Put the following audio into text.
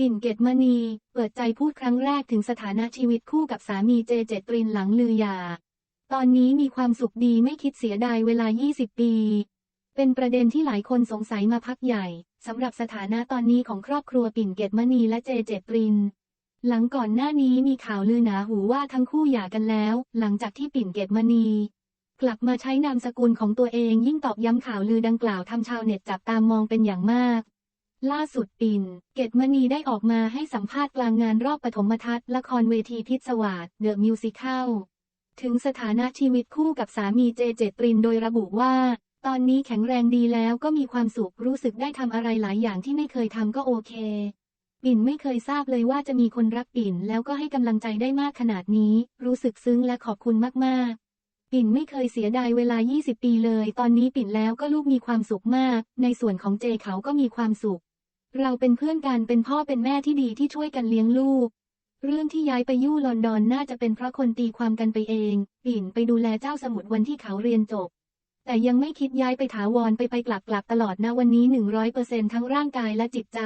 ปิ่นเกตมณี เปิดใจพูดครั้งแรกถึงสถานะชีวิตคู่กับสามีเจเจตรินหลังลือหย่าตอนนี้มีความสุขดีไม่คิดเสียดายเวลา 20 ปี เป็นประเด็นที่หลายคนสงสัยมาพักใหญ่สำหรับสถานะตอนนี้ของครอบครัวปิ่นเกตมณีและเจเจตริน หลังก่อนหน้านี้มีข่าวลือหนาหูว่าทั้งคู่หย่ากันแล้ว หลังจากที่ปิ่นเกตมณีกลับมาใช้นามสกุลของตัวเองยิ่งตอกย้ำข่าวลือดังกล่าวทำชาวเน็ตจับตามมองเป็นอย่างมาก ล่าสุดปิน เกตมณีได้ออกมาให้สัมภาษณ์กลางงานรอบปฐมทัศน์ละครเวทีพิศวาสเดอะมิวสิคลถึงสถานะชีวิตคู่กับสามีเจเจตรินโดยระบุว่า ตอนนี้แข็งแรงดีแล้วก็มีความสุขรู้สึกได้ทำอะไรหลายอย่างที่ไม่เคยทำก็โอเค ปิ่นไม่เคยทราบเลยว่าจะมีคนรักปิ่นแล้วก็ให้กำลังใจได้มากขนาดนี้ รู้สึกซึ้งและขอบคุณมากๆปิ่นไม่เคยเสียดายเวลา 20 ปีเลย ตอนนี้ปิ่นแล้วก็ลูกมีความสุขมาก ในส่วนของเจเขาก็มีความสุข เราเป็นเพื่อนกันเป็นพ่อเป็นแม่ที่ดีที่ช่วยกันเลี้ยงลูก เรื่องที่ย้ายไปยู่ลอนดอนน่าจะเป็นเพราะคนตีความกันไปเองปิ่นไปดูแลเจ้าสมุดวันที่เขาเรียนจบ แต่ยังไม่คิดย้ายไปถาวรไปไปกลับกลับตลอดนะวันนี้ 100%ทั้งร่างกายและจิตใจ